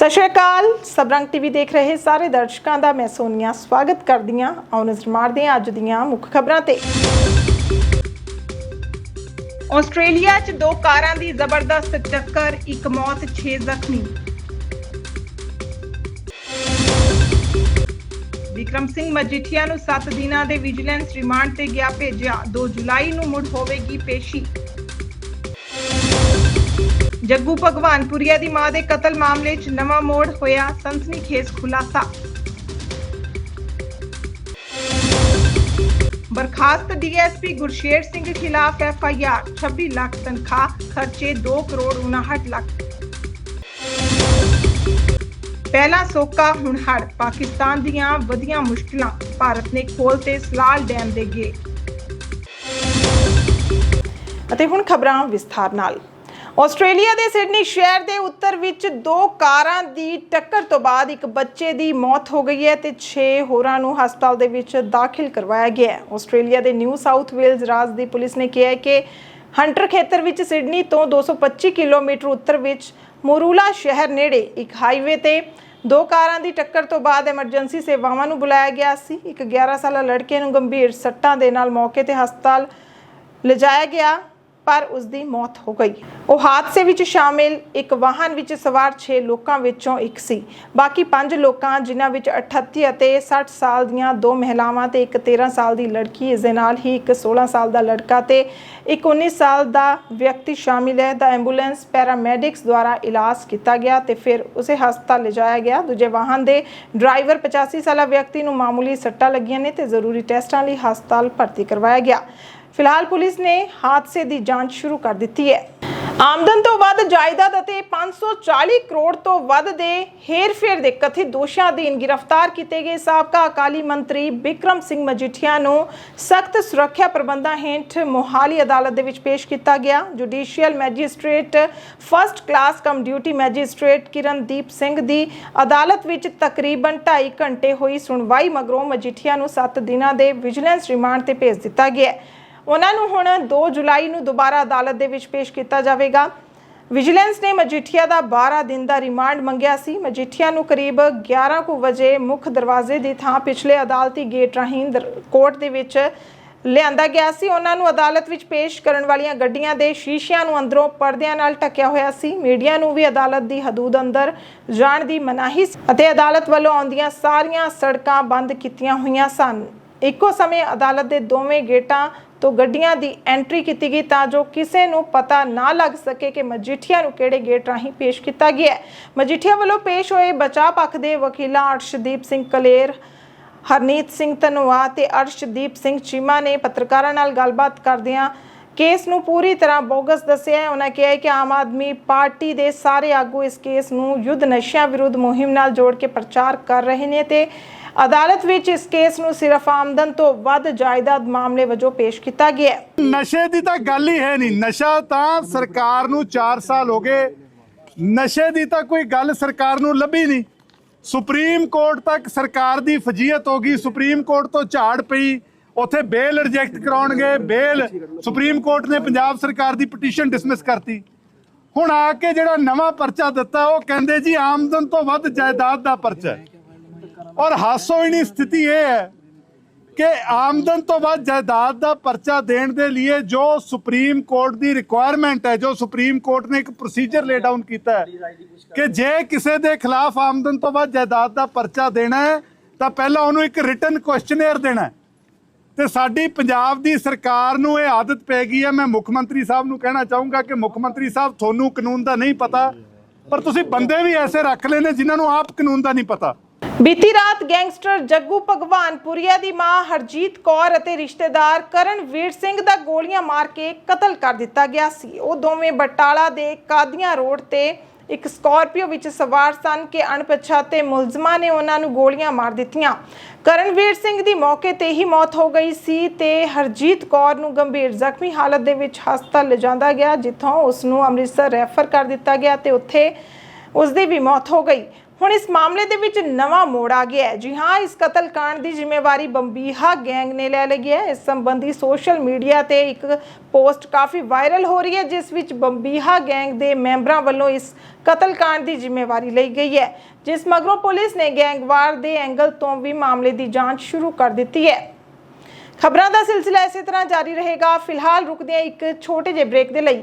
ਸਤਿ ਸ਼੍ਰੀ ਅਕਾਲ। ਸਬਰੰਗ ਟੀਵੀ ਦੇਖ ਰਹੇ ਸਾਰੇ ਦਰਸ਼ਕਾਂ ਦਾ ਮੈਂ ਸੋਨੀਆ ਸਵਾਗਤ ਕਰਦੀ ਹਾਂ ਆਓ ਨਜ਼ਰ ਮਾਰਦੇ ਹਾਂ ਅੱਜ ਦੀਆਂ ਮੁੱਖ ਖਬਰਾਂ ਤੇ। ਆਸਟ੍ਰੇਲੀਆ 'ਚ ਦੋ ਕਾਰਾਂ ਦੀ ਜ਼ਬਰਦਸਤ ਟੱਕਰ, ਇੱਕ ਮੌਤ 6 ਜ਼ਖਮੀ। ਵਿਕਰਮ ਸਿੰਘ ਮਜੀਠੀਆ ਨੂੰ 7 ਦਿਨਾਂ ਦੇ ਵਿਜੀਲੈਂਸ ਰਿਮਾਂਡ ਤੇ ਗਿਆ ਭੇਜਿਆ। 2 ਜੁਲਾਈ ਨੂੰ ਮੁੜ ਹੋਵੇਗੀ ਪੇਸ਼ੀ। ਜੱਗੂ ਭਗਵਾਨਪੁਰੀਆ ਦੀ ਮਾਂ ਦੇ ਕਤਲ ਮਾਮਲੇ 'ਚ ਨਵਾਂ ਮੋੜ ਹੋਇਆ ਸਨਸਨੀਖੇਜ਼ ਖੁਲਾਸਾ। ਬਰਖਾਸਤ ਡੀਐਸਪੀ ਗੁਰਸ਼ੇਰ ਸਿੰਘ ਖਿਲਾਫ ਐਫਆਈਆਰ 26 ਲੱਖ ਤਨਖਾਹ, ਖਰਚੇ 2 ਕਰੋੜ 59 ਲੱਖ। ਪਹਿਲਾ ਸੋਕਾ, ਹੁਣ ਹੜ ਪਾਕਿਸਤਾਨ ਦੀਆਂ ਵਧੀਆਂ ਮੁਸ਼ਕਲਾਂ, ਭਾਰਤ ਨੇ ਖੋਲ ਤੇ ਸਲਾਲ ਡੈਮ ਦੇ ਗੇ ਅਤੇ ਹੁਣ ਖਬਰਾਂ ਵਿਸਥਾਰ ਨਾਲ। ਆਸਟ੍ਰੇਲੀਆ ਦੇ ਸਿਡਨੀ ਸ਼ਹਿਰ ਦੇ ਉੱਤਰ ਵਿੱਚ ਦੋ ਕਾਰਾਂ ਦੀ ਟੱਕਰ ਤੋਂ ਬਾਅਦ ਇੱਕ ਬੱਚੇ ਦੀ ਮੌਤ ਹੋ ਗਈ ਹੈ ਤੇ 6 ਹੋਰਾਂ ਨੂੰ ਹਸਪਤਾਲ ਦੇ ਵਿੱਚ ਦਾਖਲ ਕਰਵਾਇਆ ਗਿਆ ਹੈ। ਆਸਟ੍ਰੇਲੀਆ ਦੇ ਨਿਊ ਸਾਊਥ ਵੇਲਜ਼ ਰਾਜ ਦੀ ਪੁਲਿਸ ਨੇ ਕਿਹਾ ਹੈ ਕਿ ਹੰਟਰ ਖੇਤਰ ਵਿੱਚ ਸਿਡਨੀ ਤੋਂ 225 ਕਿਲੋਮੀਟਰ ਉੱਤਰ ਵਿੱਚ ਮੋਰੂਲਾ ਸ਼ਹਿਰ ਨੇੜੇ ਇੱਕ ਹਾਈਵੇ ਤੇ ਦੋ ਕਾਰਾਂ ਦੀ ਟੱਕਰ ਤੋਂ ਬਾਅਦ ਐਮਰਜੈਂਸੀ ਸੇਵਾਵਾਂ ਨੂੰ ਬੁਲਾਇਆ ਗਿਆ ਸੀ। ਇੱਕ 11 ਸਾਲਾ ਲੜਕੇ ਨੂੰ ਗੰਭੀਰ ਸੱਟਾਂ ਦੇ ਨਾਲ ਮੌਕੇ ਤੇ ਹਸਪਤਾਲ ਲਿਜਾਇਆ ਗਿਆ, ਪਰ ਉਸ ਦੀ ਮੌਤ ਹੋ ਗਈ। ਉਹ ਹਾਦਸੇ ਵਿੱਚ ਸ਼ਾਮਿਲ ਇੱਕ ਵਾਹਨ ਵਿੱਚ ਸਵਾਰ 6 ਲੋਕਾਂ ਵਿੱਚੋਂ ਇੱਕ ਸੀ। ਬਾਕੀ 5 ਲੋਕਾਂ, ਜਿਨ੍ਹਾਂ ਵਿੱਚ 38 ਅਤੇ 60 ਸਾਲ ਦੀਆਂ ਦੋ ਮਹਿਲਾਵਾਂ ਤੇ ਇੱਕ 13 ਸਾਲ ਦੀ ਲੜਕੀ, ਇਸ ਦੇ ਨਾਲ ਹੀ ਇੱਕ 16 ਸਾਲ ਦਾ ਲੜਕਾ ਤੇ ਇੱਕ 19 ਸਾਲ ਦਾ ਵਿਅਕਤੀ ਸ਼ਾਮਿਲ ਹੈ। ਦਾ ਐਂਬੂਲੈਂਸ ਪੈਰਾਮੈਡਿਕਸ ਦੁਆਰਾ ਇਲਾਜ ਕੀਤਾ ਗਿਆ ਤੇ ਫਿਰ ਉਸੇ ਹਸਪਤਾਲ ਲਿਜਾਇਆ ਗਿਆ। ਦੂਜੇ ਵਾਹਨ ਦੇ ਡਰਾਈਵਰ 85 ਸਾਲਾ ਵਿਅਕਤੀ ਨੂੰ ਮਾਮੂਲੀ ਸੱਟਾਂ ਲੱਗੀਆਂ ਨੇ ਤੇ ਜ਼ਰੂਰੀ ਟੈਸਟਾਂ ਲਈ ਹਸਪਤਾਲ ਭਰਤੀ ਕਰਵਾਇਆ ਗਿਆ। ਫਿਲਹਾਲ ਪੁਲਿਸ ਨੇ ਹਾਦਸੇ ਦੀ ਜਾਂਚ ਸ਼ੁਰੂ ਕਰ ਦਿੱਤੀ ਹੈ। ਆਮਦਨ ਤੋਂ ਵੱਧ, ਜਾਇਦਾਦ ਅਤੇ 540 ਕਰੋੜ ਤੋਂ ਵੱਧ ਦੇ ਹੇਰਫੇਰ ਦੇ ਕਥਿਤ ਦੋਸ਼ਾਂ ਅਧੀਨ ਗ੍ਰਿਫਤਾਰ ਕੀਤੇ ਗਏ ਸਾਬਕਾ ਅਕਾਲੀ ਮੰਤਰੀ ਬਿਕਰਮ ਸਿੰਘ ਮਜੀਠੀਆ ਨੂੰ ਸਖਤ ਸੁਰੱਖਿਆ ਪ੍ਰਬੰਧਾਂ ਹੇਠ ਮੋਹਾਲੀ ਅਦਾਲਤ ਦੇ ਵਿੱਚ ਪੇਸ਼ ਕੀਤਾ ਗਿਆ, judicial magistrate, first class cum duty magistrate Kirandeep Singh ਦੀ ਅਦਾਲਤ ਵਿੱਚ ਤਕਰੀਬਨ 2.5 ਘੰਟੇ ਹੋਈ ਸੁਣਵਾਈ ਮਗਰੋਂ ਮਜੀਠੀਆ ਨੂੰ 7 ਦਿਨਾਂ ਦੇ ਵਿਜੀਲੈਂਸ ਰਿਮਾਂਡ ਤੇ ਭੇਜ ਦਿੱਤਾ ਗਿਆ। ਹੈ ਉਹਨਾਂ ਨੂੰ ਹੁਣ 2 ਜੁਲਾਈ ਨੂੰ ਦੁਬਾਰਾ ਅਦਾਲਤ ਦੇ ਵਿੱਚ ਪੇਸ਼ ਕੀਤਾ ਜਾਵੇਗਾ। ਵਿਜੀਲੈਂਸ ਨੇ ਮਜੀਠੀਆ ਦਾ 12 ਦਿਨ ਦਾ ਰਿਮਾਂਡ ਮੰਗਿਆ ਸੀ। ਮਜੀਠੀਆ ਨੂੰ ਕਰੀਬ 11 ਕੁ ਵਜੇ ਮੁੱਖ ਦਰਵਾਜ਼ੇ ਦੀ ਥਾਂ ਪਿਛਲੇ ਅਦਾਲਤੀ ਗੇਟ ਰਾਹੀਂ ਦਰ- ਕੋਰਟ ਦੇ ਵਿੱਚ ਲਿਆਂਦਾ ਗਿਆ ਸੀ। ਉਹਨਾਂ ਨੂੰ ਅਦਾਲਤ ਵਿੱਚ ਪੇਸ਼ ਕਰਨ ਵਾਲੀਆਂ ਗੱਡੀਆਂ ਦੇ ਸ਼ੀਸ਼ਿਆਂ ਨੂੰ ਅੰਦਰੋਂ ਪਰਦਿਆਂ ਨਾਲ ਢੱਕਿਆ ਹੋਇਆ ਸੀ। ਮੀਡੀਆ ਨੂੰ ਵੀ ਅਦਾਲਤ ਦੀ ਹਦੂਦ ਅੰਦਰ ਜਾਣ ਦੀ ਮਨਾਹੀ ਸੀ ਅਤੇ ਅਦਾਲਤ ਵੱਲੋਂ ਆਉਂਦੀਆਂ ਸਾਰੀਆਂ ਸੜਕਾਂ ਬੰਦ ਕੀਤੀਆਂ ਹੋਈਆਂ ਸਨ। ਇੱਕੋ ਸਮੇਂ ਅਦਾਲਤ ਦੇ ਦੋਵੇਂ ਗੇਟਾਂ ਤੋਂ ਗੱਡੀਆਂ ਦੀ ਐਂਟਰੀ ਕੀਤੀ ਗਈ ਤਾਂ ਜੋ ਕਿਸੇ ਨੂੰ ਪਤਾ ਨਾ ਲੱਗ ਸਕੇ ਕਿ ਮਜੀਠੀਆ ਨੂੰ ਕਿਹੜੇ ਗੇਟ ਰਾਹੀਂ ਪੇਸ਼ ਕੀਤਾ ਗਿਆ ਹੈ। ਮਜੀਠੀਆ ਵੱਲੋਂ ਪੇਸ਼ ਹੋਏ ਬਚਾਅ ਪੱਖ ਦੇ ਵਕੀਲਾਂ ਅਰਸ਼ਦੀਪ ਸਿੰਘ ਕਲੇਰ, ਹਰਨੀਤ ਸਿੰਘ ਧਨਵਾ ਤੇ ਅਰਸ਼ਦੀਪ ਸਿੰਘ ਚੀਮਾ ਨੇ ਪੱਤਰਕਾਰਾਂ ਨਾਲ ਗੱਲਬਾਤ ਕਰਦਿਆਂ ਕੇਸ ਨੂੰ ਪੂਰੀ ਤਰ੍ਹਾਂ ਬੋਗਸ ਦੱਸਿਆ ਹੈ। ਉਹਨਾਂ ਕਿਹਾ ਕਿ ਆਮ ਆਦਮੀ ਪਾਰਟੀ ਦੇ ਸਾਰੇ ਆਗੂ ਇਸ ਕੇਸ ਨੂੰ ਯੁੱਧ ਨਸ਼ਿਆਂ ਵਿਰੁੱਧ ਮੁਹਿੰਮ ਨਾਲ ਜੋੜ ਕੇ ਪ੍ਰਚਾਰ ਕਰ ਰਹੇ ਨੇ ਤੇ ਅਦਾਲਤ ਵਿੱਚ ਇਸ ਕੇਸ ਨੂੰ ਸਿਰਫ ਆਮਦਨ ਤੋਂ ਵੱਧ ਜਾਇਦਾਦ ਮਾਮਲੇ ਵਜੋਂ ਪੇਸ਼ ਕੀਤਾ ਗਿਆ ਹੈ। ਨਸ਼ੇ ਦੀ ਤਾਂ ਗੱਲ ਹੀ ਹੈ ਨਹੀਂ। ਨਸ਼ਾ ਤਾਂ ਸਰਕਾਰ ਨੂੰ 4 ਸਾਲ ਹੋ ਗਏ। ਨਸ਼ੇ ਦੀ ਤਾਂ ਕੋਈ ਗੱਲ ਸਰਕਾਰ ਨੂੰ ਲੱਭੀ ਨਹੀਂ। ਸੁਪਰੀਮ ਕੋਰਟ ਤੱਕ ਸਰਕਾਰ ਦੀ ਫਜੀਅਤ ਹੋ ਗਈ। ਸੁਪਰੀਮ ਕੋਰਟ ਤੋਂ ਝਾੜ ਪਈ। ਉੱਥੇ ਬੇਲ ਰਿਜੈਕਟ ਕਰਾਉਣਗੇ, ਬੇਲ ਸੁਪਰੀਮ ਕੋਰਟ ਨੇ ਪੰਜਾਬ ਸਰਕਾਰ ਦੀ ਪਟੀਸ਼ਨ ਡਿਸਮਿਸ ਕਰਤੀ। ਹੁਣ ਆ ਕੇ ਜਿਹੜਾ ਨਵਾਂ ਪਰਚਾ ਦਿੱਤਾ, ਉਹ ਕਹਿੰਦੇ ਜੀ ਆਮਦਨ ਤੋਂ ਵੱਧ ਜਾਇਦਾਦ ਦਾ ਪਰਚਾ ਔਰ ਹਾਸੋਹੀਣੀ ਸਥਿਤੀ ਇਹ ਹੈ ਕਿ ਆਮਦਨ ਤੋਂ ਵੱਧ ਜਾਇਦਾਦ ਦਾ ਪਰਚਾ ਦੇਣ ਦੇ ਲਈ ਜੋ ਸੁਪਰੀਮ ਕੋਰਟ ਦੀ ਰਿਕੁਆਇਰਮੈਂਟ ਹੈ, ਜੋ ਸੁਪਰੀਮ ਕੋਰਟ ਨੇ ਇੱਕ ਪ੍ਰੋਸੀਜਰ ਲੇ ਡਾਊਨ ਕੀਤਾ ਹੈ ਕਿ ਜੇ ਕਿਸੇ ਦੇ ਖਿਲਾਫ ਆਮਦਨ ਤੋਂ ਵੱਧ ਜਾਇਦਾਦ ਦਾ ਪਰਚਾ ਦੇਣਾ ਹੈ, ਤਾਂ ਪਹਿਲਾਂ ਉਹਨੂੰ ਇੱਕ ਰਿਟਨ ਕੁਐਸਚਨੇਅਰ ਦੇਣਾ ਹੈ। ਤੇ ਸਾਡੀ ਪੰਜਾਬ ਦੀ ਸਰਕਾਰ ਨੂੰ ਇਹ ਆਦਤ ਪੈ ਗਈ ਹੈ। ਮੈਂ ਮੁੱਖ ਮੰਤਰੀ ਸਾਹਿਬ ਨੂੰ ਕਹਿਣਾ ਚਾਹੂੰਗਾ ਕਿ ਮੁੱਖ ਮੰਤਰੀ ਸਾਹਿਬ, ਤੁਹਾਨੂੰ ਕਾਨੂੰਨ ਦਾ ਨਹੀਂ ਪਤਾ, ਪਰ ਤੁਸੀਂ ਬੰਦੇ ਵੀ ਐਸੇ ਰੱਖ ਲਏ ਜਿਨ੍ਹਾਂ ਨੂੰ ਆਪ ਕਾਨੂੰਨ ਦਾ ਨਹੀਂ ਪਤਾ। ਬੀਤੀ ਰਾਤ ਗੈਂਗਸਟਰ ਜੱਗੂ ਭਗਵਾਨਪੁਰੀਆ ਦੀ ਮਾਂ ਹਰਜੀਤ ਕੌਰ ਅਤੇ ਰਿਸ਼ਤੇਦਾਰ ਕਰਨਵੀਰ ਸਿੰਘ ਦਾ ਗੋਲੀਆਂ ਮਾਰ ਕੇ ਕਤਲ ਕਰ ਦਿੱਤਾ ਗਿਆ ਸੀ। ਉਹ ਦੋਵੇਂ ਬਟਾਲਾ ਦੇ ਕਾਦੀਆਂ ਰੋਡ ਤੇ ਇੱਕ ਸਕਾਰਪੀਓ ਵਿੱਚ ਸਵਾਰ ਸਨ ਕਿ ਅਣਪਛਾਤੇ ਮੁਲਜ਼ਮਾਂ ਨੇ ਉਹਨਾਂ ਨੂੰ ਗੋਲੀਆਂ ਮਾਰ ਦਿੱਤੀਆਂ। ਕਰਨਵੀਰ ਸਿੰਘ ਦੀ ਮੌਕੇ ਤੇ ਹੀ ਮੌਤ ਹੋ ਗਈ ਸੀ ਤੇ ਹਰਜੀਤ ਕੌਰ ਨੂੰ ਗੰਭੀਰ ਜ਼ਖਮੀ ਹਾਲਤ ਦੇ ਵਿੱਚ ਹਸਪਤਾਲ ਲਿਜਾਂਦਾ ਗਿਆ, ਜਿੱਥੋਂ ਉਸ ਨੂੰ ਅੰਮ੍ਰਿਤਸਰ ਰੈਫਰ ਕਰ ਦਿੱਤਾ ਗਿਆ ਤੇ ਉੱਥੇ ਉਸ ਦੀ ਵੀ ਮੌਤ ਹੋ ਗਈ। ਹੁਣ ਇਸ ਮਾਮਲੇ ਦੇ ਵਿੱਚ ਨਵਾਂ ਮੋੜ ਆ ਗਿਆ ਹੈ। ਜੀ ਹਾਂ, ਇਸ ਕਤਲ ਕਾਂਡ ਦੀ ਜ਼ਿੰਮੇਵਾਰੀ ਬੰਬੀਹਾ ਗੈਂਗ ਨੇ ਲੈ ਲਈ ਹੈ। ਇਸ ਸੰਬੰਧੀ ਸੋਸ਼ਲ ਮੀਡੀਆ ਤੇ ਇੱਕ ਪੋਸਟ ਕਾਫੀ ਵਾਇਰਲ ਹੋ ਰਹੀ ਹੈ, ਜਿਸ ਵਿੱਚ ਬੰਬੀਹਾ ਗੈਂਗ ਦੇ ਮੈਂਬਰਾਂ ਵੱਲੋਂ ਇਸ ਕਤਲ ਕਾਂਡ ਦੀ ਜ਼ਿੰਮੇਵਾਰੀ ਲਈ ਗਈ ਹੈ। ਜਿਸ ਮਗਰੋਂ ਪੁਲਿਸ ਨੇ ਗੈਂਗਵਾਰ ਦੇ ਐਂਗਲ ਤੋਂ ਵੀ ਮਾਮਲੇ ਦੀ ਜਾਂਚ ਸ਼ੁਰੂ ਕਰ ਦਿੱਤੀ ਹੈ। ਖਬਰਾਂ ਦਾ ਸਿਲਸਿਲਾ ਇਸੇ ਤਰ੍ਹਾਂ ਜਾਰੀ ਰਹੇਗਾ। ਫਿਲਹਾਲ ਰੁਕਦੇ ਹਾਂ ਇੱਕ ਛੋਟੇ ਜਿਹੇ ਬ੍ਰੇਕ ਦੇ ਲਈ।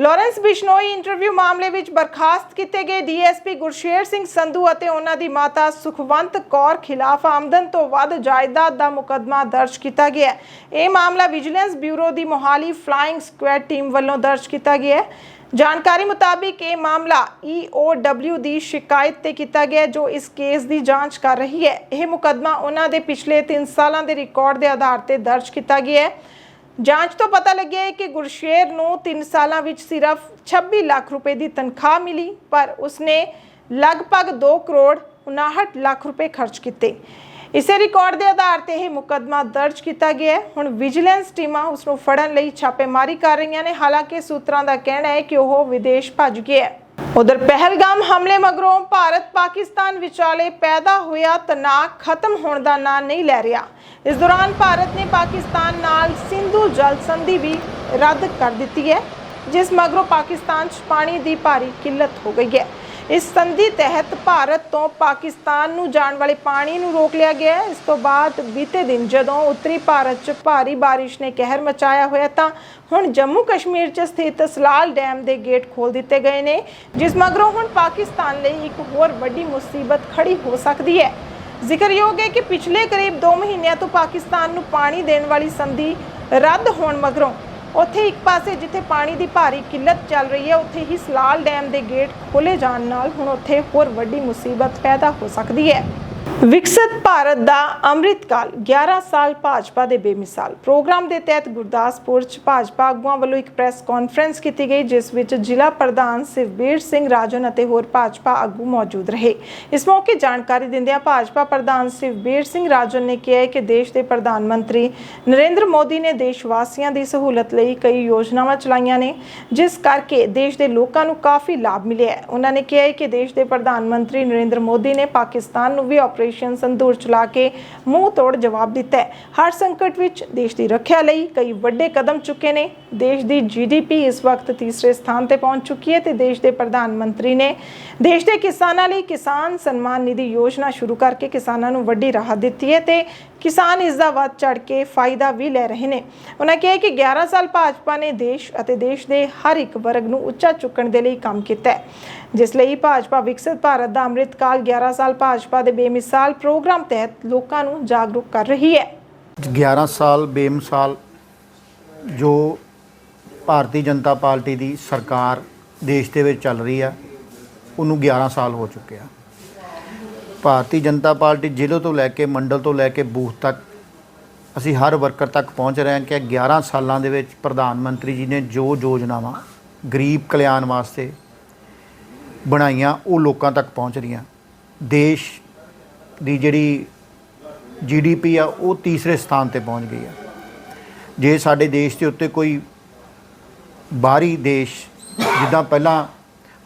ਲਾਰੈਂਸ ਬਿਸ਼ਨੋਈ ਇੰਟਰਵਿਊ ਮਾਮਲੇ ਵਿੱਚ ਬਰਖਾਸਤ ਕੀਤੇ ਗਏ ਡੀਐਸਪੀ ਗੁਰਸ਼ੇਰ ਸਿੰਘ ਸੰਧੂ ਅਤੇ ਉਹਨਾਂ ਦੀ ਮਾਤਾ ਸੁਖਵੰਤ ਕੌਰ ਖਿਲਾਫ ਆਮਦਨ ਤੋਂ ਵੱਧ ਜਾਇਦਾਦ ਦਾ ਮੁਕੱਦਮਾ ਦਰਜ ਕੀਤਾ ਗਿਆ ਹੈ। ਇਹ ਮਾਮਲਾ ਵਿਜੀਲੈਂਸ ਬਿਊਰੋ ਦੀ ਮੋਹਾਲੀ ਫਲਾਈਂਗ ਸਕੁਐਡ ਟੀਮ ਵੱਲੋਂ ਦਰਜ ਕੀਤਾ ਗਿਆ ਹੈ। ਜਾਣਕਾਰੀ ਮੁਤਾਬਿਕ ਇਹ ਮਾਮਲਾ EOW ਦੀ ਸ਼ਿਕਾਇਤ ਤੇ ਕੀਤਾ ਗਿਆ ਜੋ ਇਸ ਕੇਸ ਦੀ ਜਾਂਚ ਕਰ ਰਹੀ ਹੈ। ਇਹ ਮੁਕੱਦਮਾ ਉਹਨਾਂ ਦੇ ਪਿਛਲੇ 3 ਸਾਲਾਂ ਦੇ ਰਿਕਾਰਡ ਦੇ ਆਧਾਰ ਤੇ ਦਰਜ ਕੀਤਾ ਗਿਆ ਹੈ। ਜਾਂਚ ਤੋਂ ਪਤਾ ਲੱਗਿਆ ਹੈ ਕਿ ਗੁਰਸ਼ੇਰ ਨੂੰ 3 ਸਾਲਾਂ ਵਿੱਚ ਸਿਰਫ 26 ਲੱਖ ਰੁਪਏ ਦੀ ਤਨਖਾਹ ਮਿਲੀ, ਪਰ ਉਸਨੇ ਲਗਭਗ 2 ਕਰੋੜ 59 ਲੱਖ ਰੁਪਏ ਖਰਚ ਕੀਤੇ। ਇਸੇ ਰਿਕਾਰਡ ਦੇ ਆਧਾਰ ਤੇ ਇਹ ਮੁਕੱਦਮਾ ਦਰਜ ਕੀਤਾ ਗਿਆ ਹੈ। ਹੁਣ ਵਿਜੀਲੈਂਸ ਟੀਮਾਂ ਉਸ ਨੂੰ ਫੜਨ ਲਈ ਛਾਪੇਮਾਰੀ ਕਰ ਰਹੀਆਂ ਨੇ। ਹਾਲਾਂਕਿ ਸੂਤਰਾਂ ਦਾ ਕਹਿਣਾ ਹੈ ਕਿ ਉਹ ਵਿਦੇਸ਼ ਭੱਜ ਗਿਆ ਹੈ। ਉਧਰ ਪਹਿਲਗਾਮ ਹਮਲੇ ਮਗਰੋਂ ਭਾਰਤ ਪਾਕਿਸਤਾਨ ਵਿਚਾਲੇ ਪੈਦਾ ਹੋਇਆ ਤਣਾਅ ਖਤਮ ਹੋਣ ਦਾ ਨਾਂ ਨਹੀਂ ਲੈ ਰਿਹਾ। ਇਸ ਦੌਰਾਨ ਭਾਰਤ ਨੇ ਪਾਕਿਸਤਾਨ ਨਾਲ ਸਿੰਧੂ ਜਲ ਸੰਧੀ ਵੀ ਰੱਦ ਕਰ ਦਿੱਤੀ ਹੈ, ਜਿਸ ਮਗਰੋਂ ਪਾਕਿਸਤਾਨ 'ਚ ਪਾਣੀ ਦੀ ਭਾਰੀ ਕਿੱਲਤ ਹੋ ਗਈ ਹੈ। ਇਸ ਸੰਧੀ ਤਹਿਤ ਭਾਰਤ ਤੋਂ ਪਾਕਿਸਤਾਨ ਨੂੰ ਜਾਣ ਵਾਲੇ ਪਾਣੀ ਨੂੰ ਰੋਕ ਲਿਆ ਗਿਆ ਹੈ। ਇਸ ਤੋਂ ਬਾਅਦ ਬੀਤੇ ਦਿਨ ਜਦੋਂ ਉੱਤਰੀ ਭਾਰਤ 'ਚ ਭਾਰੀ ਬਾਰਿਸ਼ ਨੇ ਕਹਿਰ ਮਚਾਇਆ ਹੋਇਆ ਤਾਂ ਹੁਣ ਜੰਮੂ ਕਸ਼ਮੀਰ 'ਚ ਸਥਿਤ ਸਲਾਲ ਡੈਮ ਦੇ ਗੇਟ ਖੋਲ ਦਿੱਤੇ ਗਏ ਨੇ, ਜਿਸ ਮਗਰੋਂ ਹੁਣ ਪਾਕਿਸਤਾਨ ਲਈ ਇੱਕ ਹੋਰ ਵੱਡੀ ਮੁਸੀਬਤ ਖੜੀ ਹੋ ਸਕਦੀ ਹੈ। ਜ਼ਿਕਰਯੋਗ ਹੈ ਕਿ ਪਿਛਲੇ ਕਰੀਬ 2 ਮਹੀਨਿਆਂ ਤੋਂ ਪਾਕਿਸਤਾਨ ਨੂੰ ਪਾਣੀ ਦੇਣ ਵਾਲੀ ਸੰਧੀ ਰੱਦ ਹੋਣ ਮਗਰੋਂ ਉੱਥੇ ਇੱਕ ਪਾਸੇ ਜਿੱਥੇ ਪਾਣੀ ਦੀ ਭਾਰੀ ਕਿੱਲਤ ਚੱਲ ਰਹੀ ਹੈ, ਉੱਥੇ ਹੀ ਸਲਾਲ ਡੈਮ ਦੇ ਗੇਟ ਖੋਲੇ ਜਾਣ ਨਾਲ ਹੁਣ ਉੱਥੇ ਹੋਰ ਵੱਡੀ ਮੁਸੀਬਤ ਪੈਦਾ ਹੋ ਸਕਦੀ ਹੈ। ਵਿਕਸਿਤ ਭਾਰਤ ਦਾ ਅੰਮ੍ਰਿਤਕਾਲ 11 ਸਾਲ ਭਾਜਪਾ ਦੇ ਬੇਮਿਸਾਲ। ਪ੍ਰੋਗਰਾਮ ਦੇ ਤਹਿਤ ਗੁਰਦਾਸਪੁਰ ਚ ਭਾਜਪਾ ਆਗੂਆਂ ਵੱਲੋਂ ਇੱਕ ਪ੍ਰੈਸ ਕਾਨਫਰੰਸ ਕੀਤੀ ਗਈ, ਜਿਸ ਵਿੱਚ ਜ਼ਿਲ੍ਹਾ ਪ੍ਰਧਾਨ ਸਿਵਬੀਰ ਸਿੰਘ ਰਾਜਨ ਅਤੇ ਹੋਰ ਭਾਜਪਾ ਆਗੂ ਮੌਜੂਦ ਰਹੇ। ਇਸ ਮੌਕੇ ਜਾਣਕਾਰੀ ਦਿੰਦਿਆਂ ਭਾਜਪਾ ਪ੍ਰਧਾਨ ਸਿਵਬੀਰ ਸਿੰਘ ਰਾਜਨ ਨੇ ਕਿਹਾ ਹੈ ਕਿ ਦੇਸ਼ ਦੇ ਪ੍ਰਧਾਨ ਮੰਤਰੀ ਨਰਿੰਦਰ ਮੋਦੀ ਨੇ ਦੇਸ਼ ਵਾਸੀਆਂ ਦੀ ਸਹੂਲਤ ਲਈ ਕਈ ਯੋਜਨਾਵਾਂ ਚਲਾਈਆਂ ਨੇ, ਜਿਸ ਕਰਕੇ ਦੇਸ਼ ਦੇ ਲੋਕਾਂ ਨੂੰ ਕਾਫੀ ਲਾਭ ਮਿਲਿਆ ਹੈ। ਉਹਨਾਂ ਨੇ ਕਿਹਾ ਹੈ ਕਿ ਦੇਸ਼ ਦੇ ਪ੍ਰਧਾਨ ਮੰਤਰੀ ਨਰਿੰਦਰ ਮੋਦੀ ਨੇ ਪਾਕਿਸਤਾਨ ਨੂੰ ਵੀ ਆਪਰੇਸ਼ਨ ਸੰਦੂਰ ਚਲਾ ਕੇ ਮੂੰਹ ਤੋੜ ਜਵਾਬ ਦਿੱਤਾ ਹੈ। ਹਰ ਸੰਕਟ ਵਿੱਚ ਦੇਸ਼ ਦੀ ਰੱਖਿਆ ਲਈ ਕਈ ਵੱਡੇ ਕਦਮ ਚੁੱਕੇ ਨੇ। ਦੇਸ਼ ਦੀ ਜੀਡੀਪੀ ਇਸ ਵਕਤ ਤੀਸਰੇ ਸਥਾਨ ਤੇ ਪਹੁੰਚ ਚੁੱਕੀ ਹੈ ਤੇ ਦੇਸ਼ ਦੇ ਪ੍ਰਧਾਨ ਮੰਤਰੀ ਨੇ ਦੇਸ਼ ਦੇ ਕਿਸਾਨਾਂ ਲਈ ਕਿਸਾਨ ਸਨਮਾਨ ਨਿਧੀ ਯੋਜਨਾ ਸ਼ੁਰੂ ਕਰਕੇ ਕਿਸਾਨਾਂ ਨੂੰ ਵੱਡੀ ਰਾਹਤ ਦਿੱਤੀ ਹੈ ਤੇ ਕਿਸਾਨ ਇਸ ਦਾ ਵੱਧ ਚੜ ਕੇ ਫਾਇਦਾ ਵੀ ਲੈ ਰਹੇ ਨੇ। ਉਹਨਾਂ ਕਿਹਾ ਕਿ 11 ਸਾਲ ਭਾਜਪਾ ਨੇ ਦੇਸ਼ ਅਤੇ ਦੇਸ਼ ਦੇ ਹਰ ਇੱਕ ਵਰਗ ਨੂੰ ਉੱਚਾ ਚੁੱਕਣ ਦੇ ਲਈ ਕੰਮ ਕੀਤਾ ਹੈ, ਜਿਸ ਲਈ ਭਾਜਪਾ ਵਿਕਸਿਤ ਭਾਰਤ ਦਾ ਅੰਮ੍ਰਿਤਕਾਲ 11 ਸਾਲ ਭਾਜਪਾ ਦੇ ਬੇਮਿਸਾਲ ਪ੍ਰੋਗਰਾਮ ਤਹਿਤ ਲੋਕਾਂ ਨੂੰ ਜਾਗਰੂਕ ਕਰ ਰਹੀ ਹੈ। 11 ਸਾਲ ਬੇਮਿਸਾਲ ਜੋ ਭਾਰਤੀ ਜਨਤਾ ਪਾਰਟੀ ਦੀ ਸਰਕਾਰ ਦੇਸ਼ ਦੇ ਵਿੱਚ ਚੱਲ ਰਹੀ ਆ, ਉਹਨੂੰ 11 ਸਾਲ ਹੋ ਚੁੱਕੇ ਆ। ਭਾਰਤੀ ਜਨਤਾ ਪਾਰਟੀ ਜ਼ਿਲ੍ਹੇ ਤੋਂ ਲੈ ਕੇ ਮੰਡਲ ਤੋਂ ਲੈ ਕੇ ਬੂਥ ਤੱਕ ਅਸੀਂ ਹਰ ਵਰਕਰ ਤੱਕ ਪਹੁੰਚ ਰਹੇ ਹਾਂ ਕਿ 11 ਸਾਲਾਂ ਦੇ ਵਿੱਚ ਪ੍ਰਧਾਨ ਮੰਤਰੀ ਜੀ ਨੇ ਜੋ ਯੋਜਨਾਵਾਂ ਗਰੀਬ ਕਲਿਆਣ ਵਾਸਤੇ ਬਣਾਈਆਂ, ਉਹ ਲੋਕਾਂ ਤੱਕ ਪਹੁੰਚ ਰਹੀਆਂ। ਦੇਸ਼ ਦੀ ਜਿਹੜੀ ਜੀਡੀਪੀ ਆ, ਉਹ ਤੀਸਰੇ ਸਥਾਨ ਤੇ ਪਹੁੰਚ ਗਈ ਆ। ਜੇ ਸਾਡੇ ਦੇਸ਼ ਦੇ ਉੱਤੇ ਕੋਈ ਬਾਹਰੀ ਦੇਸ਼ ਜਿੱਦਾਂ ਪਹਿਲਾਂ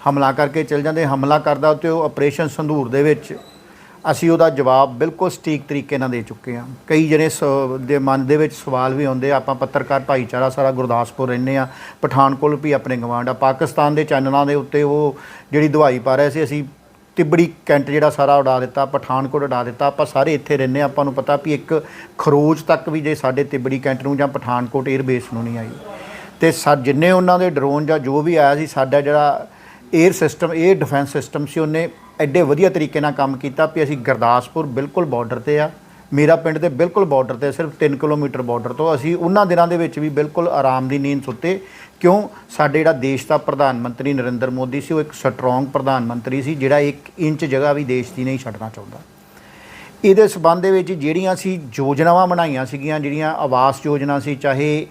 ਹਮਲਾ ਕਰਕੇ ਚਲ ਜਾਂਦੇ, ਹਮਲਾ ਕਰਦਾ ਤੇ ਉਹ ਆਪਰੇਸ਼ਨ ਸੰਧੂਰ ਦੇ ਵਿੱਚ ਅਸੀਂ ਉਹਦਾ ਜਵਾਬ ਬਿਲਕੁਲ ਸਟੀਕ ਤਰੀਕੇ ਨਾਲ ਦੇ ਚੁੱਕੇ ਹਾਂ। ਕਈ ਜਿਹੜੇ ਦੇ ਮਨ ਦੇ ਵਿੱਚ ਸਵਾਲ ਵੀ ਆਉਂਦੇ ਆਪਾਂ ਪੱਤਰਕਾਰ ਭਾਈਚਾਰਾ ਸਾਰਾ ਗੁਰਦਾਸਪੁਰ ਰਹਿੰਦੇ ਆ ਪਠਾਨਕੋਟ ਵੀ ਆਪਣੇ ਗਵਾਂਢ ਆ। ਪਾਕਿਸਤਾਨ ਦੇ ਚੈਨਲਾਂ ਦੇ ਉੱਤੇ ਉਹ ਜਿਹੜੀ ਦਵਾਈ ਪਾ ਰਹੇ ਸੀ, ਅਸੀਂ ਤਿਬੜੀ ਕੈਂਟ ਜਿਹੜਾ ਸਾਰਾ ਉਡਾ ਦਿੱਤਾ, ਪਠਾਨਕੋਟ ਉਡਾ ਦਿੱਤਾ। ਆਪਾਂ ਸਾਰੇ ਇੱਥੇ ਰਹਿੰਦੇ ਆ ਆਪਾਂ ਨੂੰ ਪਤਾ ਵੀ ਇੱਕ ਖਰੋਜ ਤੱਕ ਵੀ ਜੇ ਸਾਡੇ ਤਿਬੜੀ ਕੈਂਟ ਨੂੰ ਜਾਂ ਪਠਾਨਕੋਟ 에ਅਰਬੇਸ ਨੂੰ ਨਹੀਂ ਆਈ। ਤੇ ਸਾ, ਜਿੰਨੇ ਉਹਨਾਂ ਦੇ ਡਰੋਨ ਜਾਂ ਜੋ ਵੀ ਆਇਆ ਸੀ, ਸਾਡਾ ਜਿਹੜਾ air system air defence system ਸੀ, ਉਹਨੇ ਐਡੇ ਵਧੀਆ ਤਰੀਕੇ ਨਾਲ ਕੰਮ ਕੀਤਾ ਵੀ ਅਸੀਂ ਗੁਰਦਾਸਪੁਰ ਬਿਲਕੁਲ ਬਾਰਡਰ ਤੇ ਆ। ਮੇਰਾ ਪਿੰਡ ਦੇ ਬਿਲਕੁਲ ਬਾਰਡਰ ਤੇ ਸਿਰਫ 3 ਕਿਲੋਮੀਟਰ ਬਾਰਡਰ ਤੋਂ। ਅਸੀਂ ਉਹਨਾਂ ਦਿਨਾਂ ਦੇ ਵਿੱਚ ਵੀ ਬਿਲਕੁਲ ਆਰਾਮ ਦੀ ਨੀਂਦ ਸੁੱਤੇ। ਕਿਉਂ? ਸਾਡੇ ਜਿਹੜਾ ਦੇਸ਼ ਦਾ ਪ੍ਰਧਾਨ ਮੰਤਰੀ ਨਰਿੰਦਰ ਮੋਦੀ ਸੀ, ਉਹ ਇੱਕ ਸਟਰੋਂਗ ਪ੍ਰਧਾਨ ਮੰਤਰੀ ਸੀ, ਜਿਹੜਾ 1 ਇੰਚ ਜਗ੍ਹਾ ਵੀ ਦੇਸ਼ ਦੀ ਨਹੀਂ ਛੱਡਣਾ ਚਾਹੁੰਦਾ। ਇਹਦੇ ਸਬੰਧ ਦੇ ਵਿੱਚ ਜਿਹੜੀਆਂ ਅਸੀਂ ਯੋਜਨਾਵਾਂ ਬਣਾਈਆਂ ਸੀਗੀਆਂ, ਜਿਹੜੀਆਂ ਆਵਾਸ ਯੋਜਨਾ ਸੀ, ਚਾਹੇ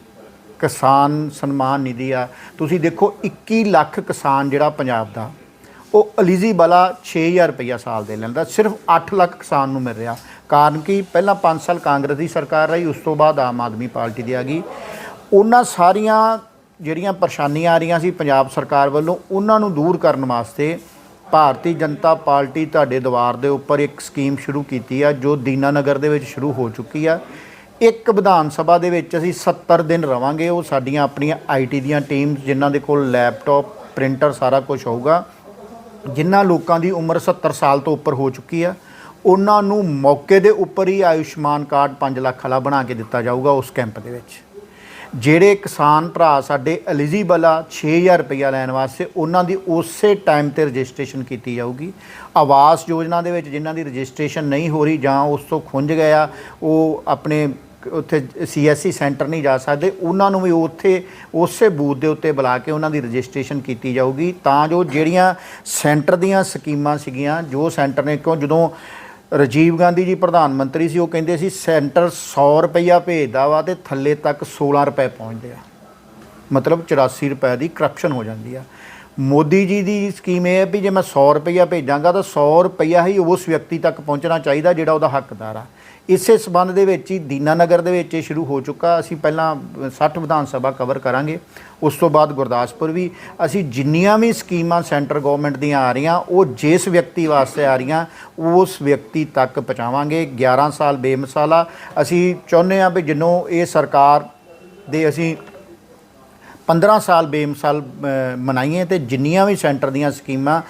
ਕਿਸਾਨ ਸਨਮਾਨ ਨਿਧੀ ਆ। ਤੁਸੀਂ ਦੇਖੋ 21 ਲੱਖ ਕਿਸਾਨ ਜਿਹੜਾ ਪੰਜਾਬ ਦਾ ਉਹ ਐਲੀਜੀਬਲ ਆ 6000 ਰੁਪਈਆ ਸਾਲ ਦੇ ਲੈਂਦਾ। ਸਿਰਫ 8 ਲੱਖ ਕਿਸਾਨ ਨੂੰ ਮਿਲ ਰਿਹਾ। ਕਾਰਨ ਕਿ? ਪਹਿਲਾਂ 5 ਸਾਲ ਕਾਂਗਰਸ ਦੀ ਸਰਕਾਰ ਰਹੀ, ਉਸ ਤੋਂ ਬਾਅਦ ਆਮ ਆਦਮੀ ਪਾਰਟੀ ਦੀ ਆ ਗਈ। ਉਹਨਾਂ ਸਾਰੀਆਂ ਜਿਹੜੀਆਂ ਪਰੇਸ਼ਾਨੀਆਂ ਆ ਰਹੀਆਂ ਸੀ ਪੰਜਾਬ ਸਰਕਾਰ ਵੱਲੋਂ, ਉਹਨਾਂ ਨੂੰ ਦੂਰ ਕਰਨ ਵਾਸਤੇ ਭਾਰਤੀ ਜਨਤਾ ਪਾਰਟੀ ਤੁਹਾਡੇ ਦੁਆਰ ਦੇ ਉੱਪਰ ਇੱਕ ਸਕੀਮ ਸ਼ੁਰੂ ਕੀਤੀ ਆ, ਜੋ ਦੀਨਾਨਗਰ ਦੇ ਵਿੱਚ ਸ਼ੁਰੂ ਹੋ ਚੁੱਕੀ ਆ। ਇੱਕ ਵਿਧਾਨ ਸਭਾ ਦੇ ਵਿੱਚ ਅਸੀਂ 70 ਦਿਨ ਰਵਾਂਗੇ। ਉਹ ਸਾਡੀਆਂ ਆਪਣੀਆਂ ਆਈਟੀ ਦੀਆਂ ਟੀਮਸ, ਜਿਨ੍ਹਾਂ ਦੇ ਕੋਲ ਲੈਪਟਾਪ, ਪ੍ਰਿੰਟਰ ਸਾਰਾ ਕੁਝ ਹੋਊਗਾ। ਜਿਨ੍ਹਾਂ ਲੋਕਾਂ ਦੀ ਉਮਰ 70 ਸਾਲ ਤੋਂ ਉੱਪਰ ਹੋ ਚੁੱਕੀ ਆ, ਉਹਨਾਂ ਨੂੰ ਮੌਕੇ ਦੇ ਉੱਪਰ ਹੀ ਆਯੁਸ਼ਮਾਨ ਕਾਰਡ 5 ਲੱਖ ਵਾਲਾ ਬਣਾ ਕੇ ਦਿੱਤਾ ਜਾਊਗਾ ਉਸ ਕੈਂਪ ਦੇ ਵਿੱਚ। ਜਿਹੜੇ ਕਿਸਾਨ ਭਰਾ ਸਾਡੇ ਐਲੀਜੀਬਲ ਆ 6000 ਰੁਪਇਆ ਲੈਣ ਵਾਸਤੇ, ਉਹਨਾਂ ਦੀ ਉਸੇ ਟਾਈਮ ਤੇ ਰਜਿਸਟ੍ਰੇਸ਼ਨ ਕੀਤੀ ਜਾਊਗੀ। ਆਵਾਸ ਯੋਜਨਾ ਦੇ ਵਿੱਚ ਜਿਨ੍ਹਾਂ ਦੀ ਰਜਿਸਟ੍ਰੇਸ਼ਨ ਨਹੀਂ ਹੋ ਰਹੀ ਜਾਂ ਉਸ ਤੋਂ ਖੁੰਝ ਗਿਆ ਉਹ ਆਪਣੇ ਉੱਥੇ ਸੀਐਸਸੀ ਸੈਂਟਰ ਨਹੀਂ ਜਾ ਸਕਦੇ, ਉਹਨਾਂ ਨੂੰ ਵੀ ਉੱਥੇ, ਉਸੇ ਬੂਥ ਦੇ ਉੱਤੇ ਬੁਲਾ ਕੇ ਉਹਨਾਂ ਦੀ ਰਜਿਸਟ੍ਰੇਸ਼ਨ ਕੀਤੀ ਜਾਊਗੀ। ਤਾਂ ਜੋ ਜਿਹੜੀਆਂ ਸੈਂਟਰ ਦੀਆਂ ਸਕੀਮਾਂ ਸੀਗੀਆਂ, ਜੋ ਸੈਂਟਰ ਨੇ, ਕਿਉਂ ਜਦੋਂ ਰਾਜੀਵ ਗਾਂਧੀ ਜੀ ਪ੍ਰਧਾਨ ਮੰਤਰੀ ਸੀ, ਉਹ ਕਹਿੰਦੇ ਸੀ, ਸੈਂਟਰ 100 ਰੁਪਈਆ ਭੇਜਦਾ ਵਾ ਤੇ ਥੱਲੇ ਤੱਕ 16 ਰੁਪਏ ਪਹੁੰਚਦੇ ਆ। ਮਤਲਬ 84 ਰੁਪਏ ਦੀ ਕਰਪਸ਼ਨ ਹੋ ਜਾਂਦੀ ਆ। ਮੋਦੀ ਜੀ ਦੀ ਸਕੀਮ ਇਹ ਹੈ ਵੀ ਜੇ ਮੈਂ 100 ਰੁਪਈਆ ਭੇਜਾਂਗਾ, ਤਾਂ 100 ਰੁਪਈਆ ਹੀ ਉਸ ਵਿਅਕਤੀ ਤੱਕ ਪਹੁੰਚਣਾ ਚਾਹੀਦਾ ਜਿਹੜਾ ਉਹਦਾ ਹੱਕਦਾਰ ਆ। ਇਸੇ ਸਬੰਧ ਦੇ ਵਿੱਚ ਹੀ ਦੀਨਾਨਗਰ ਦੇ ਵਿੱਚ ਇਹ ਸ਼ੁਰੂ ਹੋ ਚੁੱਕਾ। ਅਸੀਂ ਪਹਿਲਾਂ 60 ਵਿਧਾਨ ਸਭਾ ਕਵਰ ਕਰਾਂਗੇ। ਉਸ ਤੋਂ ਬਾਅਦ ਗੁਰਦਾਸਪੁਰ ਵੀ। ਅਸੀਂ ਜਿੰਨੀਆਂ ਵੀ ਸਕੀਮਾਂ ਸੈਂਟਰ ਗਵਰਨਮੈਂਟ ਦੀਆਂ ਆ ਰਹੀਆਂ, ਉਹ ਜਿਸ ਵਿਅਕਤੀ ਵਾਸਤੇ ਆ ਰਹੀਆਂ, ਉਸ ਵਿਅਕਤੀ ਤੱਕ ਪਹੁੰਚਾਵਾਂਗੇ। 11 ਸਾਲ ਬੇਮਿਸਾਲਾ। ਅਸੀਂ ਚਾਹੁੰਦੇ ਹਾਂ ਵੀ ਜਿੰਨੋਂ ਇਹ ਸਰਕਾਰ ਦੇ ਅਸੀਂ 15 ਸਾਲ ਬੇਮਿਸਾਲ ਮਨਾਈਏ ਤੇ ਜਿੰਨੀਆਂ ਵੀ ਸੈਂਟਰ ਦੀਆਂ ਸਕੀਮਾਂ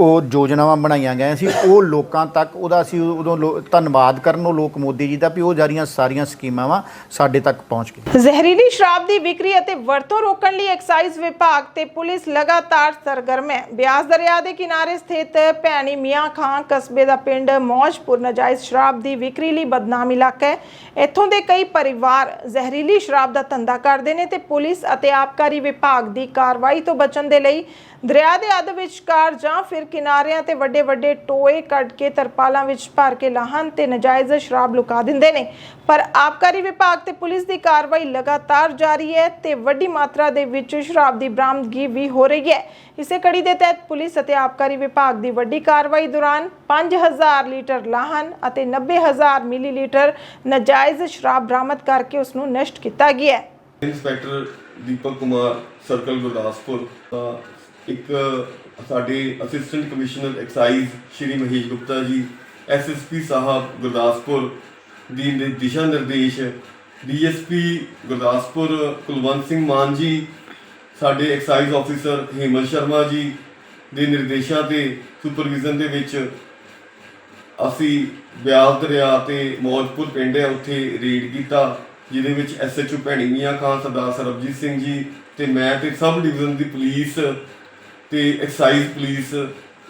ਉਹ ਯੋਜਨਾਵਾਂ ਬਣਾਈਆਂ ਗਈਆਂ ਸੀ, ਉਹ ਲੋਕਾਂ ਤੱਕ ਉਹਦਾ ਅਸੀਂ ਉਦੋਂ ਧੰਨਵਾਦ ਕਰਨ ਉਹ ਲੋਕ ਮੋਦੀ ਜੀ ਦਾ ਵੀ ਉਹ ਜਾਰੀਆਂ ਸਾਰੀਆਂ ਸਕੀਮਾਂ ਵਾ ਸਾਡੇ ਤੱਕ ਪਹੁੰਚ ਗਈਆਂ। ਜ਼ਹਿਰੀਲੀ ਸ਼ਰਾਬ ਦੀ ਵਿਕਰੀ ਅਤੇ ਵਰਤੋਂ ਰੋਕਣ ਲਈ ਐਕਸਾਈਜ਼ ਵਿਭਾਗ ਤੇ ਪੁਲਿਸ ਲਗਾਤਾਰ ਸਰਗਰਮ ਹੈ। ਬਿਆਸ ਦਰਿਆ ਦੇ ਕਿਨਾਰੇ ਸਥਿਤ ਭੈਣੀ ਮੀਆਂ ਖਾਂ ਕਸਬੇ ਦਾ ਪਿੰਡ ਮੌਜਪੁਰ ਨਜਾਇਜ਼ ਸ਼ਰਾਬ ਦੀ ਵਿਕਰੀ ਲਈ ਬਦਨਾਮ ਇਲਾਕਾ ਹੈ। ਇੱਥੋਂ ਦੇ ਕਈ ਪਰਿਵਾਰ ਜ਼ਹਿਰੀਲੀ ਸ਼ਰਾਬ ਦਾ ਧੰਦਾ ਕਰਦੇ ਨੇ ਤੇ ਪੁਲਿਸ ਅਤੇ ਆਬਕਾਰੀ ਵਿਭਾਗ ਦੀ ਕਾਰਵਾਈ ਤੋਂ ਬਚਣ ਦੇ ਲਈ ਦਰਿਆ ਦੇ ਅੱਧ ਵਿਚਕਾਰ ਜਾਂ ਫਿਰ ਕਿਨਾਰਿਆਂ ਤੇ ਵੱਡੇ ਵੱਡੇ ਟੋਏ ਕੱਢ ਕੇ ਤਰਪਾਲਾਂ ਵਿੱਚ ਭਰ ਕੇ ਲਾਹਨ ਤੇ ਨਜਾਇਜ਼ ਸ਼ਰਾਬ ਲੁਕਾ ਦਿੰਦੇ ਨੇ। ਪਰ ਆਬਕਾਰੀ ਵਿਭਾਗ ਤੇ ਪੁਲਿਸ ਦੀ ਕਾਰਵਾਈ ਲਗਾਤਾਰ ਜਾਰੀ ਹੈ ਤੇ ਵੱਡੀ ਮਾਤਰਾ ਦੇ ਵਿੱਚ ਸ਼ਰਾਬ ਦੀ ਬਰਾਮਦਗੀ ਵੀ ਹੋ ਰਹੀ ਹੈ। ਇਸੇ ਕੜੀ ਦੇ ਤਹਿਤ ਪੁਲਿਸ ਅਤੇ ਆਬਕਾਰੀ ਵਿਭਾਗ ਦੀ ਵੱਡੀ ਕਾਰਵਾਈ ਦੌਰਾਨ 5000 ਲੀਟਰ ਲਾਹਨ ਅਤੇ 90000 ਮਿਲੀਲੀਟਰ ਨਜਾਇਜ਼ ਸ਼ਰਾਬ ਬਰਾਮਦ ਕਰਕੇ ਉਸ ਨੂੰ ਨਸ਼ਟ ਕੀਤਾ ਗਿਆ ਹੈ। ਇੰਸਪੈਕਟਰ ਦੀਪਕ ਕੁਮਾਰ, ਸਰਕਲ ਗੁਰਦਾਸਪੁਰ, ਤਾਂ ਇੱਕ ਸਾਡੇ assistant commissioner excise Shri Mahesh Gupta ji SSP Sahib Gurdaspur ਦੀ ਦਿਸ਼ਾ ਨਿਰਦੇਸ਼ ਡੀਐਸਪੀ ਗੁਰਦਾਸਪੁਰ ਕੁਲਵੰਤ ਸਿੰਘ ਮਾਨ ਜੀ, ਸਾਡੇ ਐਕਸਾਈਜ਼ ਆਫੀਸਰ ਹੇਮਲ ਸ਼ਰਮਾ ਜੀ ਦੇ ਨਿਰਦੇਸ਼ਾਂ ਤੇ ਸੁਪਰਵਿਜ਼ਨ ਦੇ ਵਿੱਚ ਅਸੀਂ ਬਿਆਸ ਦਰਿਆ ਤੇ ਮੌਜਪੁਰ ਪਿੰਡ ਹੈ, ਉੱਥੇ ਰੇਡ ਕੀਤਾ, ਜਿਹਦੇ ਵਿੱਚ ਐਸਐਚਓ ਭੈਣੀ ਮੀਆਂ ਖਾਨ, ਸਰਦਾਰ ਸਰਬਜੀਤ ਸਿੰਘ ਜੀ ਤੇ ਮੈਂ ਤੇ ਸਬ ਡਿਵੀਜ਼ਨ ਦੀ ਪੁਲਿਸ ਤੇ ਐਕਸਾਈਜ਼ ਪੁਲਿਸ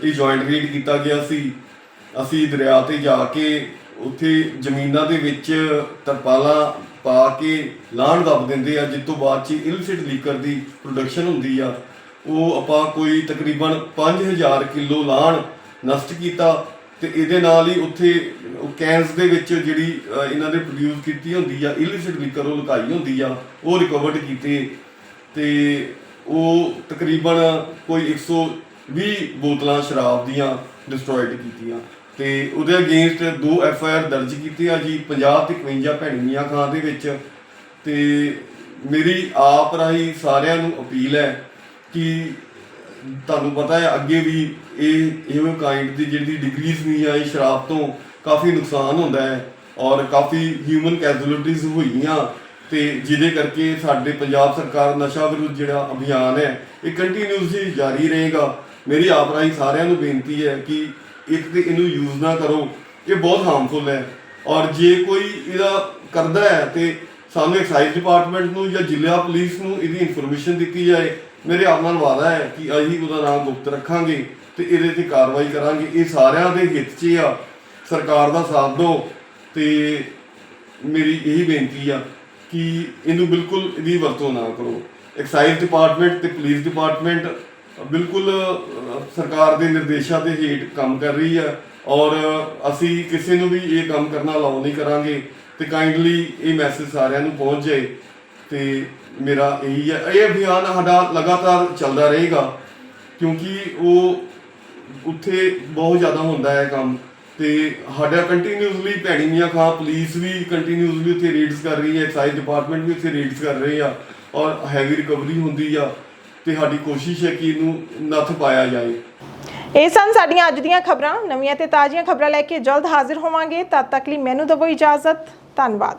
ਇਹ ਜੁਆਇੰਟ ਰੇਡ ਕੀਤਾ ਗਿਆ ਸੀ। ਅਸੀਂ ਦਰਿਆ ਤੇ ਜਾ ਕੇ ਉੱਥੇ ਜ਼ਮੀਨਾਂ ਦੇ ਵਿੱਚ ਤਰਪਾਲਾਂ ਪਾ ਕੇ ਲਾਣ ਦੱਬ ਦਿੰਦੇ ਆ, ਜਿਸ ਤੋਂ ਬਾਅਦ ਚ ਇਲਿਸਿਟ ਲੀਕਰ ਦੀ ਪ੍ਰੋਡਕਸ਼ਨ ਹੁੰਦੀ ਆ। ਉਹ ਆਪਾਂ ਕੋਈ ਤਕਰੀਬਨ 5000 ਕਿਲੋ ਲਾਣ ਨਸ਼ਟ ਕੀਤਾ ਤੇ ਇਹਦੇ ਨਾਲ ਹੀ ਉੱਥੇ ਉਹ ਕੈਨਸ ਦੇ ਵਿੱਚ ਜਿਹੜੀ ਇਹਨਾਂ ਨੇ ਪ੍ਰੋਡਿਊਸ ਕੀਤੀ ਹੁੰਦੀ ਆ ਇਲਿਸਿਟ ਲੀਕਰ ਉਹ ਲਗਾਈ ਹੁੰਦੀ ਆ, ਉਹ ਰਿਕਵਰਡ ਕੀਤੇ। ਤੇ ਉਹ ਤਕਰੀਬਨ ਕੋਈ 120 ਬੋਤਲਾਂ ਸ਼ਰਾਬ ਦੀਆਂ ਡਿਸਟਰੋਇਡ ਕੀਤੀਆਂ। ਤੇ ਉਹਦੇ ਅਗੇਂਸਟ ਦੋ ਐਫ ਆਈ ਆਰ ਦਰਜ ਕੀਤੀ ਆ ਜੀ 50 ਤੇ 51 ਭੈਣੀਆਂ ਖਾਂ ਦੇ ਵਿੱਚ। ਤੇ ਮੇਰੀ ਆਪ ਰਾਹੀਂ ਸਾਰਿਆਂ ਨੂੰ ਅਪੀਲ ਹੈ ਕਿ ਤੁਹਾਨੂੰ ਪਤਾ ਹੈ, ਅੱਗੇ ਵੀ ਇਹ ਇਹੋ ਕਾਈਂਡ ਦੀ ਜਿਹੜੀ ਡਿਗਰੀਜ਼ ਨਹੀਂ ਆਈ ਸ਼ਰਾਬ ਤੋਂ ਕਾਫੀ ਨੁਕਸਾਨ ਹੁੰਦਾ ਹੈ ਔਰ ਕਾਫੀ ਹਿਊਮਨ ਕੈਜ਼ੁਅਲਟੀਜ਼ ਹੋਈਆਂ। ਤੇ ਜਿਹਦੇ ਕਰਕੇ ਸਾਡੇ ਪੰਜਾਬ ਸਰਕਾਰ ਨਸ਼ਾ ਵਿਰੁੱਧ ਜਿਹੜਾ ਅਭਿਆਨ ਹੈ, ਇਹ ਕੰਟੀਨਿਊਸਲੀ ਜਾਰੀ ਰਹੇਗਾ। ਮੇਰੀ ਆਪ ਰਾਹੀਂ ਸਾਰਿਆਂ ਨੂੰ ਬੇਨਤੀ ਹੈ ਕਿ ਇੱਕ ਤੇ ਇਹਨੂੰ ਯੂਜ਼ ਨਾ ਕਰੋ, ਇਹ ਬਹੁਤ ਹਾਰਮਫੁਲ ਹੈ। ਔਰ ਜੇ ਕੋਈ ਇਹਦਾ ਕਰਦਾ ਹੈ ਤੇ ਸਾਨੂੰ ਐਕਸਾਈਜ਼ ਡਿਪਾਰਟਮੈਂਟ ਨੂੰ ਜਾਂ ਜ਼ਿਲ੍ਹਾ ਪੁਲਿਸ ਨੂੰ ਇਹਦੀ ਇਨਫੋਰਮੇਸ਼ਨ ਦਿੱਤੀ ਜਾਏ, ਮੇਰੇ ਆਪ ਨਾਲ ਵਾਅਦਾ ਹੈ ਕਿ ਅਸੀਂ ਉਹਦਾ ਨਾਮ ਗੁਪਤ ਰੱਖਾਂਗੇ ਤੇ ਇਹਦੇ ਤੇ ਕਾਰਵਾਈ ਕਰਾਂਗੇ। ਇਹ ਸਾਰਿਆਂ ਦੇ ਹਿੱਤ 'ਚ ਆ। ਸਰਕਾਰ ਦਾ ਸਾਥ ਦਿਓ ਤੇ ਮੇਰੀ ਇਹੀ ਬੇਨਤੀ ਆ। ਕਿ ਇਹਨੂੰ ਬਿਲਕੁਲ ਇਹਦੀ ਵਰਤੋਂ ਨਾ ਕਰੋ। ਐਕਸਾਈਜ਼ ਡਿਪਾਰਟਮੈਂਟ ਤੇ ਪੁਲਿਸ ਡਿਪਾਰਟਮੈਂਟ ਬਿਲਕੁਲ ਸਰਕਾਰ ਦੇ ਨਿਰਦੇਸ਼ਾਂ ਦੇ ਹੇਠ ਕੰਮ ਕਰ ਰਹੀ ਹੈ ਔਰ ਅਸੀਂ ਕਿਸੇ ਨੂੰ ਵੀ ਇਹ ਕੰਮ ਕਰਨਾ ਅਲਾਉ ਨਹੀਂ ਕਰਾਂਗੇ ਤੇ ਕਾਈਂਡਲੀ ਇਹ ਮੈਸੇਜ ਸਾਰਿਆਂ ਨੂੰ ਪਹੁੰਚ ਜਾਏ ਤੇ ਮੇਰਾ ਇਹੀ ਹੈ ਇਹ ਅਭਿਆਨ ਸਾਡਾ ਲਗਾਤਾਰ ਚੱਲਦਾ ਰਹੇਗਾ ਕਿਉਂਕਿ ਉਹ ਉੱਥੇ ਬਹੁਤ ਜ਼ਿਆਦਾ ਹੁੰਦਾ ਹੈ ਕੰਮ। ਤੇ ਸਾਡਾ ਕੰਟੀਨਿਊਸਲੀ ਭੈਣੀ ਮੀਆਂ ਖਾਂ ਪੁਲਿਸ ਵੀ ਕੰਟੀਨਿਊਸਲੀ ਉੱਥੇ ਰੇਡਸ ਕਰ ਰਹੀ ਹੈ ਐਕਸਾਈਜ਼ ਡਿਪਾਰਟਮੈਂਟ ਵੀ ਉੱਥੇ ਰੇਡਸ ਕਰ ਰਹੇ ਆ ਔਰ ਹੈਵੀ ਰਿਕਵਰੀ ਹੁੰਦੀ ਆ ਤੇ ਸਾਡੀ ਕੋਸ਼ਿਸ਼ ਹੈ ਕਿ ਇਹਨੂੰ ਨੱਥ ਪਾਇਆ ਜਾਏ। ਇਹ ਸਨ ਸਾਡੀਆਂ ਅੱਜ ਦੀਆਂ ਖਬਰਾਂ। ਨਵੀਆਂ ਤੇ ਤਾਜ਼ੀਆਂ ਖਬਰਾਂ ਲੈ ਕੇ ਜਲਦ ਹਾਜ਼ਰ ਹੋਵਾਂਗੇ। ਤਦ ਤੱਕ ਲਈ ਮੈਨੂੰ ਦਿਓ ਇਜਾਜ਼ਤ। ਧੰਨਵਾਦ।